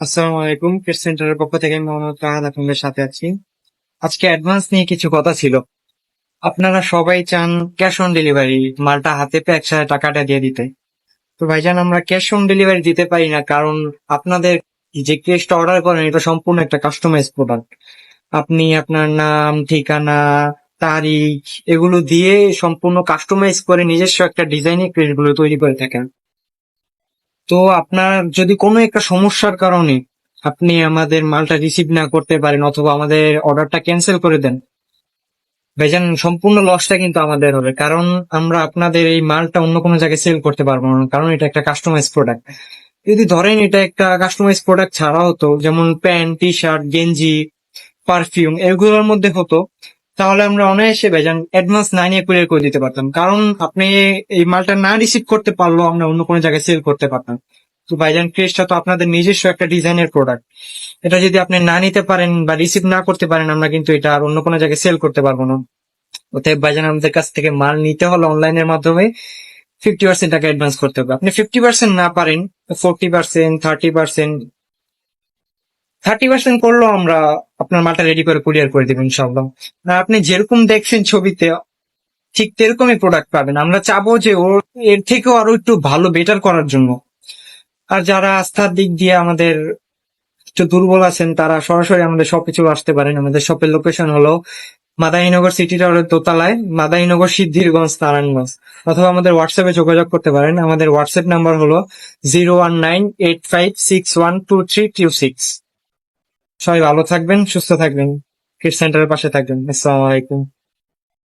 আসসালামু আলাইকুম কেস সেন্টারের পক্ষ থেকে আমি মোহাম্মদ রাহাত আপনাদের সাথে আছি। আজকে অ্যাডভান্স নিয়ে কিছু কথা ছিল। আপনারা সবাই চান ক্যাশ অন ডেলিভারি মালটা হাতে পেয়ে একসাথে টাকাটা দিয়ে দিতে। তো ভাইজান, আমরা ক্যাশ অন ডেলিভারি দিতে পারি না, কারণ আপনাদের যে কেসটা অর্ডার করেন, এটা সম্পূর্ণ একটা কাস্টমাইজ প্রোডাক্ট আপনি আপনার নাম, ঠিকানা, তারিখ, এগুলো দিয়ে সম্পূর্ণ কাস্টমাইজ করে নিজস্ব একটা ডিজাইনের ক্রেডিটগুলো তৈরি করে থাকেন। তো আপনার যদি কোনো একটা সমস্যার কারণে আপনি আমাদের মালটা রিসিভ না করতে পারেন অথবা আমাদের অর্ডারটা ক্যান্সেল করে দেন, ভাইজান, সম্পূর্ণ লসটা কিন্তু আমাদের হবে। কারণ আমরা আপনাদের এই মালটা অন্য কোনো জায়গায় সেল করতে পারব না, কারণ এটা একটা কাস্টমাইজ প্রোডাক্ট যদি ধরেন এটা একটা কাস্টমাইজ প্রোডাক্ট ছাড়া হতো, যেমন প্যান্ট টি শার্ট গেঞ্জি পারফিউম এগুলোর মধ্যে হতো তাহলে আমরা অনায়াসে ভাইজান অ্যাডভান্স না নিয়ে কুরিয়ার করে দিতে পারতাম। কারণ আপনি এই মালটা না রিসিভ করতে পারলেও আমরা অন্য কোনো জায়গায় সেল করতে পারতাম। তো ভাইজান ক্রেজটা তো আপনাদের নিজস্ব একটা ডিজাইনের প্রোডাক্ট এটা যদি আপনি না নিতে পারেন বা রিসিভ না করতে পারেন, আমরা কিন্তু এটা আর অন্য কোনো জায়গায় সেল করতে পারব না। অতএব ভাইজান আমাদের কাছ থেকে মাল নিতে হলে অনলাইনের মাধ্যমে ফিফটি পার্সেন্ট টাকা অ্যাডভান্স করতে হবে। আপনি ফিফটি পার্সেন্ট না পারেন forty percent thirty percent thirty percent করলেও আমরা আপনার মালটা রেডি করে কুরিয়ার করে দেবেন ইনশাল্লাহ আপনি যেরকম দেখছেন ছবিতে, ঠিক তেরকমই প্রোডাক্ট পাবেন। আমরা চাবো যে ওর এর থেকেও আরও একটু ভালো বেটার করার জন্য। আর যারা আস্থার দিক দিয়ে আমাদের একটু দুর্বল আছেন, তারা সরাসরি আমাদের শপে চলে আসতে পারেন। আমাদের শপের লোকেশন হলো মাদাইনগর সিটি টাওয়ারের দোতলায়, মাদাইনগর সিদ্ধিরগঞ্জ, নারায়ণগঞ্জ। অথবা আমাদের হোয়াটসঅ্যাপে যোগাযোগ করতে পারেন। আমাদের হোয়াটসঅ্যাপ নাম্বার হলো zero one nine eight five six one two three two six সবাই ভালো থাকবেন সুস্থ থাকবেন। কিড সেন্টারের পাশে থাকবেন। আসসালামু আলাইকুম।